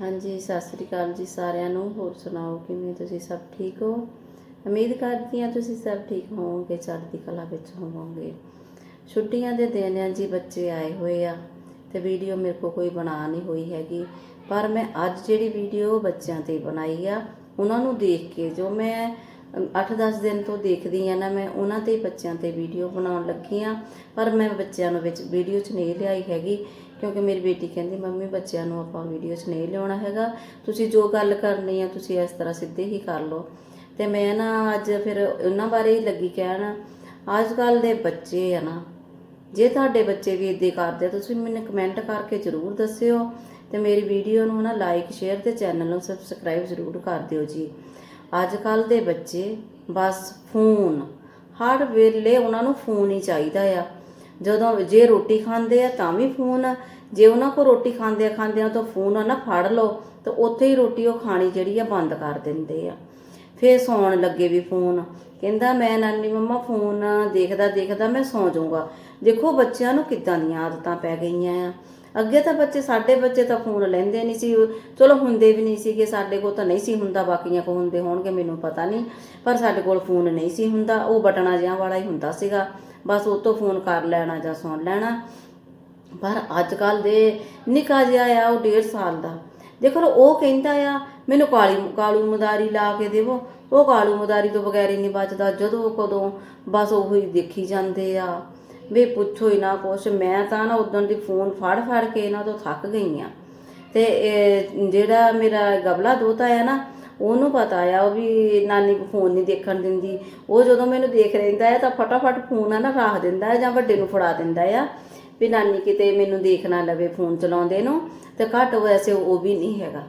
ਹਾਂਜੀ, ਸਤਿ ਸ੍ਰੀ ਅਕਾਲ ਜੀ ਸਾਰਿਆਂ ਨੂੰ। ਹੋਰ ਸੁਣਾਓ, ਕਿਵੇਂ ਤੁਸੀਂ ਸਭ ਠੀਕ ਹੋ? ਉਮੀਦ ਕਰਦੀ ਹਾਂ ਤੁਸੀਂ ਸਭ ਠੀਕ ਹੋਵੋਗੇ, ਚੜ੍ਹਦੀ ਕਲਾ ਵਿੱਚ ਹੋਵੋਗੇ। ਛੁੱਟੀਆਂ ਦੇ ਦਿਨ ਆ ਜੀ, ਬੱਚੇ ਆਏ ਹੋਏ ਆ ਤੇ ਵੀਡੀਓ ਮੇਰੇ ਕੋ ਕੋਈ ਬਣਾ ਨਹੀਂ ਹੋਈ ਹੈਗੀ। ਪਰ ਮੈਂ ਅੱਜ ਜਿਹੜੀ ਵੀਡੀਓ ਬੱਚਿਆਂ ਤੇ ਬਣਾਈ ਆ, ਉਹਨਾਂ ਨੂੰ ਦੇਖ ਕੇ ਜੋ ਮੈਂ 8-10 ਦਿਨ ਤੋਂ ਦੇਖਦੀ ਆ ਨਾ, ਮੈਂ ਉਹਨਾਂ ਤੇ ਬੱਚਿਆਂ ਤੇ ਵੀਡੀਓ ਬਣਾਉਣ ਲੱਗੀ ਆ। ਪਰ ਮੈਂ ਬੱਚਿਆਂ ਨੂੰ ਵਿੱਚ ਵੀਡੀਓ 'ਚ ਨਹੀਂ ਲਿਆਈ ਹੈਗੀ। ਕਿਉਂਕਿ ਮੇਰੀ ਬੇਟੀ ਕਹਿੰਦੀ ਮੰਮੀ ਬੱਚਿਆਂ ਨੂੰ ਆਪਾਂ ਵੀਡੀਓ 'ਚ ਨਹੀਂ ਲਿਆਉਣਾ ਹੈਗਾ। ਤੁਸੀਂ ਜੋ ਗੱਲ ਕਰਨੀ ਆ ਤੁਸੀਂ ਇਸ ਤਰ੍ਹਾਂ ਸਿੱਧੇ ਹੀ ਕਰ ਲਓ। ਤੇ ਮੈਂ ਨਾ ਅੱਜ ਫਿਰ ਉਹਨਾਂ ਬਾਰੇ ਹੀ ਲੱਗੀ ਕਹਿਣ ਅੱਜ ਕੱਲ ਦੇ ਬੱਚੇ ਆ ਨਾ ਜੇ ਤੁਹਾਡੇ ਬੱਚੇ ਵੀ ਇਦਾਂ ਕਰਦੇ ਆ, ਤੁਸੀਂ ਮੈਨੂੰ ਕਮੈਂਟ ਕਰਕੇ ਜ਼ਰੂਰ ਦੱਸਿਓ ਤੇ ਮੇਰੀ ਵੀਡੀਓ ਨੂੰ ਨਾ ਲਾਈਕ ਸ਼ੇਅਰ ਤੇ ਚੈਨਲ ਨੂੰ ਸਬਸਕ੍ਰਾਈਬ ਜ਼ਰੂਰ ਕਰ ਦਿਓ ਜੀ। ਅੱਜ ਕੱਲ ਦੇ ਬੱਚੇ ਬਸ ਫੋਨ ਹਰ ਵੇਲੇ ਉਹਨਾਂ ਨੂੰ ਫੋਨ ਹੀ ਚਾਹੀਦਾ ਆ। ਜਦੋਂ ਜੇ ਰੋਟੀ ਖਾਂਦੇ ਆ ਤਾਂ ਵੀ ਫੋਨ ਜੇ ਉਹਨਾਂ ਕੋ ਰੋਟੀ ਖਾਂਦੇ ਆ ਖਾਂਦੇ ਆ ਤਾਂ ਫੋਨ ਆ ਨਾ, ਫੜ ਲਓ, ਤੇ ਉੱਥੇ ਹੀ ਰੋਟੀ ਉਹ ਖਾਣੀ ਜਿਹੜੀ ਆ ਬੰਦ ਕਰ ਦਿੰਦੇ ਆ। ਫੇਰ ਸੌਣ ਲੱਗੇ ਵੀ ਫੋਨ। ਕਹਿੰਦਾ ਮੈਂ ਨਾਨੀ ਮੰਮਾ ਫੋਨ ਦੇਖਦਾ ਦੇਖਦਾ ਮੈਂ ਸੌ ਜਾਊਗਾ। ਦੇਖੋ ਬੱਚਿਆਂ ਨੂੰ ਕਿੱਦਾਂ ਦੀਆਂ ਆਦਤਾਂ ਪੈ ਗਈਆਂ ਆ। ਅੱਗੇ ਤਾਂ ਬੱਚੇ, ਸਾਡੇ ਬੱਚੇ ਤਾਂ ਫੋਨ ਲੈਂਦੇ ਨਹੀਂ ਸੀ। ਚਲੋ ਹੁੰਦੇ ਵੀ ਨਹੀਂ ਸੀਗੇ, ਸਾਡੇ ਕੋਲ ਤਾਂ ਨਹੀਂ ਸੀ ਹੁੰਦਾ, ਬਾਕੀਆਂ ਕੋ ਹੁੰਦੇ ਹੋਣਗੇ, ਮੈਨੂੰ ਪਤਾ ਨਹੀਂ। ਪਰ ਸਾਡੇ ਕੋਲ ਫੋਨ ਨਹੀਂ ਸੀ ਹੁੰਦਾ, ਉਹ ਬਟਨਾ ਜਿਹਾ ਵਾਲਾ ਹੀ ਹੁੰਦਾ ਸੀਗਾ। ਬਸ ਉਹ ਤੋਂ ਫੋਨ ਕਰ ਲੈਣਾ ਜਾਂ ਸੁਣ ਲੈਣਾ। ਪਰ ਅੱਜ ਕੱਲ ਦੇ ਨਿੱਕਾ ਜਿਹਾ ਆ, ਉਹ 1.5 ਸਾਲ ਦਾ। ਦੇਖੋ ਉਹ ਕਹਿੰਦਾ ਆ, ਮੈਨੂੰ ਕਾਲੀ, ਕਾਲੂ ਮਦਾਰੀ ਲਾ ਕੇ ਦੇਵੋ। ਉਹ ਕਾਲੂ ਮਦਾਰੀ ਤੋਂ ਬਗੈਰ ਹੀ ਨਹੀਂ ਬਚਦਾ। ਜਦੋਂ, ਕਦੋਂ ਬਸ ਉਹ ਹੀ ਦੇਖੀ ਜਾਂਦੇ ਆ। ਵੀ ਪੁੱਛੋ ਹੀ ਨਾ ਕੁਛ। ਮੈਂ ਤਾਂ ਨਾ ਉਦੋਂ ਦੀ ਫੋਨ ਫੜ ਫੜ ਕੇ ਇਹਨਾਂ ਤੋਂ ਥੱਕ ਗਈ ਆ। ਤੇ ਜਿਹੜਾ ਮੇਰਾ ਗਬਲਾ ਦੋਤਾ ਹੈ ਨਾ, ਉਹਨੂੰ ਪਤਾ ਆ ਉਹ ਵੀ ਨਾਨੀ ਫੋਨ ਨਹੀਂ ਦੇਖਣ ਦਿੰਦੀ। ਉਹ ਜਦੋਂ ਮੈਨੂੰ ਦੇਖ ਰਹਿੰਦਾ ਹੈ ਤਾਂ ਫਟਾਫਟ ਫੋਨ ਆ ਨਾ ਰੱਖ ਦਿੰਦਾ ਹੈ ਜਾਂ ਵੱਡੇ ਨੂੰ ਫੜਾ ਦਿੰਦਾ ਆ ਵੀ ਨਾਨੀ ਕਿਤੇ ਮੈਨੂੰ ਦੇਖ ਨਾ ਲਵੇ ਫੋਨ ਚਲਾਉਂਦੇ ਨੂੰ। ਤੇ ਘੱਟ ਵੈਸੇ ਉਹ ਵੀ ਨਹੀਂ ਹੈਗਾ।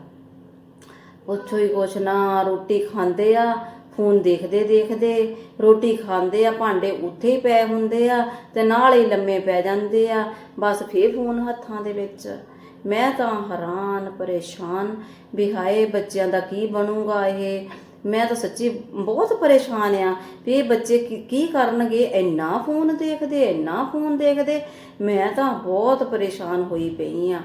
ਪੁੱਛੋ ਹੀ ਕੁਛ ਨਾ, ਰੋਟੀ ਖਾਂਦੇ ਆ ਫੋਨ ਦੇਖਦੇ ਦੇਖਦੇ ਰੋਟੀ ਖਾਂਦੇ ਆ, ਭਾਂਡੇ ਉੱਥੇ ਹੀ ਪਏ ਹੁੰਦੇ ਆ ਤੇ ਨਾਲ ਹੀ ਲੰਮੇ ਪੈ ਜਾਂਦੇ ਆ। ਬਸ ਫੇਰ ਫੋਨ ਹੱਥਾਂ ਦੇ ਵਿੱਚ। ਮੈਂ ਤਾਂ ਹੈਰਾਨ, ਪਰੇਸ਼ਾਨ ਵੀ ਹਾਏ ਬੱਚਿਆਂ ਦਾ ਕੀ ਬਣੂਗਾ ਇਹ। ਮੈਂ ਤਾਂ ਸੱਚੀ ਬਹੁਤ ਪਰੇਸ਼ਾਨ ਆ ਵੀ ਇਹ ਬੱਚੇ ਕੀ- ਕੀ ਕਰਨਗੇ? ਇੰਨਾ ਫੋਨ ਦੇਖਦੇ, ਇੰਨਾ ਫੋਨ ਦੇਖਦੇ। ਮੈਂ ਤਾਂ ਬਹੁਤ ਪਰੇਸ਼ਾਨ ਹੋਈ ਪਈ ਆ।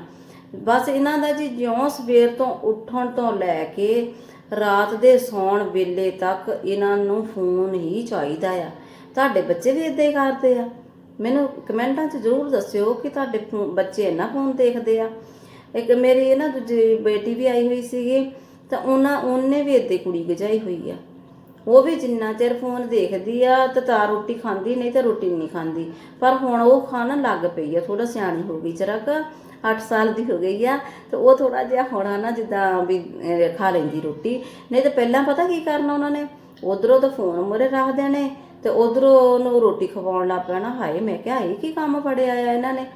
ਬਸ ਇਹਨਾਂ ਦਾ ਜੀ ਜਿਉਂ ਸਵੇਰ ਤੋਂ ਉੱਠਣ ਤੋਂ ਲੈ ਕੇ ਰਾਤ ਦੇ ਸੌਣ ਵੇਲੇ ਤੱਕ ਇਹਨਾਂ ਨੂੰ ਫੋਨ ਹੀ ਚਾਹੀਦਾ ਆ। ਤੁਹਾਡੇ ਬੱਚੇ ਵੀ ਇਦਾਂ ਹੀ ਕਰਦੇ ਆ? ਮੈਨੂੰ ਕਮੈਂਟਾਂ 'ਚ ਜ਼ਰੂਰ ਦੱਸਿਓ ਕਿ ਤੁਹਾਡੇ ਫੋ- ਬੱਚੇ ਇੰਨਾ ਫੋਨ ਦੇਖਦੇ ਆ। ਇੱਕ ਮੇਰੀ ਨਾ ਦੂਜੀ ਬੇਟੀ ਵੀ ਆਈ ਹੋਈ ਸੀਗੀ, ਤਾਂ ਉਹਨਾਂ, ਉਹਨੇ ਵੀ ਇਦਾਂ ਕੁੜੀ ਗਜਾਈ ਹੋਈ ਆ। ਉਹ ਵੀ ਜਿੰਨਾ ਚਿਰ ਫੋਨ ਦੇਖਦੀ ਆ ਤੇ ਤਾਂ ਰੋਟੀ ਖਾਂਦੀ, ਨਹੀਂ ਤੇ ਰੋਟੀ ਨਹੀਂ ਖਾਂਦੀ। ਪਰ ਹੁਣ ਉਹ ਖਾਣ ਲੱਗ ਪਈ ਆ ਥੋੜਾ ਸਿਆਣੀ ਹੋ ਗਈ ਜਰਾ ਕੁ 8 ਸਾਲ ਦੀ ਹੋ ਗਈ ਆ ਤੇ ਉਹ ਥੋੜਾ ਜਿਹਾ ਹੁਣ ਨਾ ਜਿੱਦਾਂ ਵੀ ਖਾ ਲੈਂਦੀ ਰੋਟੀ। ਨਹੀਂ ਤੇ ਪਹਿਲਾਂ ਪਤਾ ਕੀ ਕਰਨਾ ਉਹਨਾਂ ਨੇ? ਉਧਰੋਂ ਤਾਂ ਫੋਨ ਮੁਰੇ ਰੱਖ ਦੇਣੇ ਤੇ ਉਧਰੋਂ ਉਹਨੂੰ ਰੋਟੀ ਖਵਾਉਣ ਲੱਗ ਪੈਣਾ। ਹਾਏ, ਮੈਂ ਕਿਹਾ ਇਹ ਕੀ ਕੰਮ ਫੜਿਆ ਆ ਇਹਨਾਂ ਨੇ?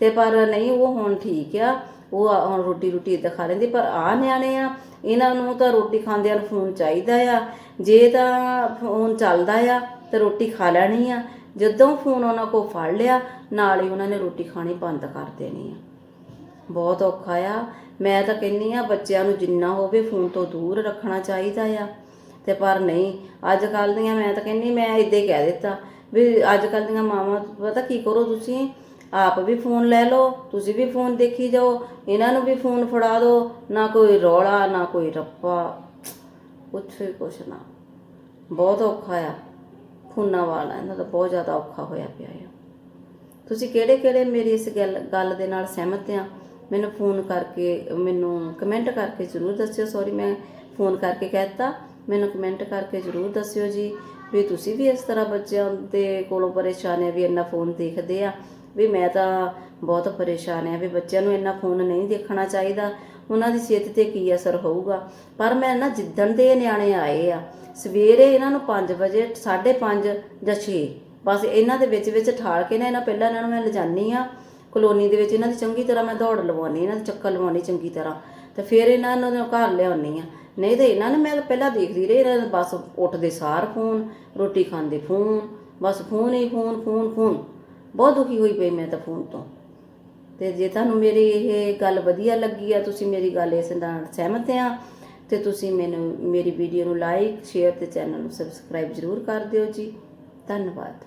ਤੇ ਪਰ ਨਹੀਂ, ਉਹ ਹੁਣ ਠੀਕ ਆ। ਉਹ ਹੁਣ ਰੋਟੀ ਰੋਟੀ ਇਦਾਂ ਖਾ ਲੈਂਦੀ, ਪਰ ਆ ਨਿਆਣੇ ਆ, ਇਹਨਾਂ ਨੂੰ ਤਾਂ ਰੋਟੀ ਖਾਂਦਿਆਂ ਨੂੰ ਫੋਨ ਚਾਹੀਦਾ ਆ। ਜੇ ਤਾਂ ਫੋਨ ਚੱਲਦਾ ਆ, ਤੇ ਰੋਟੀ ਖਾ ਲੈਣੀ ਆ। ਜਦੋਂ ਫੋਨ ਉਹਨਾਂ ਕੋ ਫੜ ਲਿਆ, ਨਾਲ ਹੀ ਉਹਨਾਂ ਨੇ ਰੋਟੀ ਖਾਣੀ ਬੰਦ ਕਰ ਦੇਣੀ ਆ। ਬਹੁਤ ਔਖਾ ਆ। ਮੈਂ ਤਾਂ ਕਹਿੰਨੀ ਆ, ਬੱਚਿਆਂ ਨੂੰ ਜਿੰਨਾ ਹੋਵੇ ਫੋਨ ਤੋਂ ਦੂਰ ਰੱਖਣਾ ਚਾਹੀਦਾ ਆ। ਤੇ ਪਰ ਨਹੀਂ, ਅੱਜ ਕੱਲ ਦੀਆਂ ਮੈਂ ਤਾਂ ਕਹਿੰਨੀ ਮੈਂ ਇਦਾਂ ਹੀ ਕਹਿ ਦਿੱਤਾ ਵੀ ਅੱਜ ਕੱਲ ਦੀਆਂ ਮਾਵਾਂ, ਪਤਾ ਕੀ ਕਰੋ ਤੁਸੀਂ? ਆਪ ਵੀ ਫੋਨ ਲੈ ਲਓ, ਤੁਸੀਂ ਵੀ ਫੋਨ ਦੇਖੀ ਜਾਓ, ਇਹਨਾਂ ਨੂੰ ਵੀ ਫੋਨ ਫੜਾ ਦਿਓ, ਨਾ ਕੋਈ ਰੌਲਾ, ਨਾ ਕੋਈ ਰੱਪਾ, ਕੁਛ ਵੀ ਕੁਛ ਨਾ। ਬਹੁਤ ਔਖਾ ਆ ਫੋਨਾਂ ਵਾਲਾ, ਇਹਨਾਂ ਦਾ ਬਹੁਤ ਜ਼ਿਆਦਾ ਔਖਾ ਹੋਇਆ ਪਿਆ ਆ। ਤੁਸੀਂ ਕਿਹੜੇ ਕਿਹੜੇ ਮੇਰੀ ਇਸ ਗੱਲ ਗੱਲ ਦੇ ਨਾਲ ਸਹਿਮਤ ਆ? ਮੈਨੂੰ ਫੋਨ ਕਰਕੇ, ਮੈਨੂੰ ਕਮੈਂਟ ਕਰਕੇ ਜ਼ਰੂਰ ਦੱਸਿਓ ਸੌਰੀ ਮੈਂ ਫੋਨ ਕਰਕੇ ਕਹਿਤਾ, ਮੈਨੂੰ ਕਮੈਂਟ ਕਰਕੇ ਜ਼ਰੂਰ ਦੱਸਿਓ ਜੀ, ਵੀ ਤੁਸੀਂ ਵੀ ਇਸ ਤਰ੍ਹਾਂ ਬੱਚਿਆਂ ਦੇ ਕੋਲੋਂ ਪਰੇਸ਼ਾਨ ਹੈ ਵੀ ਇੰਨਾ ਫੋਨ ਦੇਖਦੇ ਆ। ਵੀ ਮੈਂ ਤਾਂ ਬਹੁਤ ਪਰੇਸ਼ਾਨ ਆ ਵੀ ਬੱਚਿਆਂ ਨੂੰ ਇੰਨਾ ਫੋਨ ਨਹੀਂ ਦੇਖਣਾ ਚਾਹੀਦਾ। ਉਹਨਾਂ ਦੀ ਸਿਹਤ ਤੇ ਕੀ ਅਸਰ ਹੋਊਗਾ? ਪਰ ਮੈਂ ਨਾ ਜਿੱਦਣ ਦੇ ਨਿਆਣੇ ਆਏ ਆ, ਸਵੇਰੇ ਇਹਨਾਂ ਨੂੰ 5 ਵਜੇ 5:30 ਜਾਂ 6 ਬਸ ਇਹਨਾਂ ਦੇ ਵਿੱਚ ਵਿੱਚ ਠਾਲ ਕੇ ਨਾ ਇਹਨਾਂ ਪਹਿਲਾਂ ਇਹਨਾਂ ਨੂੰ ਮੈਂ ਲਿਜਾਨੀ ਆ। ਕਲੋਨੀ ਦੇ ਵਿੱਚ ਇਹਨਾਂ ਦੀ ਚੰਗੀ ਤਰ੍ਹਾਂ ਮੈਂ ਦੌੜ ਲਵਾਉਣੀ ਇਹਨਾਂ ਦੀ ਚੱਕਰ ਲਵਾਉਣੀ ਚੰਗੀ ਤਰ੍ਹਾਂ। ਤੇ ਫਿਰ ਇਹਨਾਂ ਨੂੰ ਘਰ ਲਿਆਉਣੀ ਆ। ਨਹੀਂ ਤੇ ਇਹਨਾਂ ਨੂੰ ਮੈਂ ਪਹਿਲਾਂ ਦੇਖਦੀ ਰਹੀ, ਇਹਨਾਂ ਬਸ ਉੱਠਦੇ ਸਾਰ ਫੋਨ ਰੋਟੀ ਖਾਂਦੇ ਫੋਨ ਬਸ ਫੋਨ ਹੀ ਫੋਨ ਫੋਨ ਫੋਨ ਬਹੁਤ ਦੁਖੀ ਹੋਈ ਪਈ ਮੈਂ ਤਾਂ ਫੋਨ ਤੋਂ। ਤੇ ਜੇ ਤੁਹਾਨੂੰ ਮੇਰੀ ਇਹ ਗੱਲ ਵਧੀਆ ਲੱਗੀ ਆ, ਤੁਸੀਂ ਮੇਰੀ ਗੱਲ ਇਸ ਨਾਲ ਸਹਿਮਤ ਆ, ਤੇ ਤੁਸੀਂ ਮੈਨੂੰ ਮੇਰੀ ਵੀਡੀਓ ਨੂੰ ਲਾਈਕ ਸ਼ੇਅਰ ਤੇ ਚੈਨਲ ਨੂੰ ਸਬਸਕ੍ਰਾਈਬ ਜ਼ਰੂਰ ਕਰ ਦਿਓ ਜੀ। ਧੰਨਵਾਦ।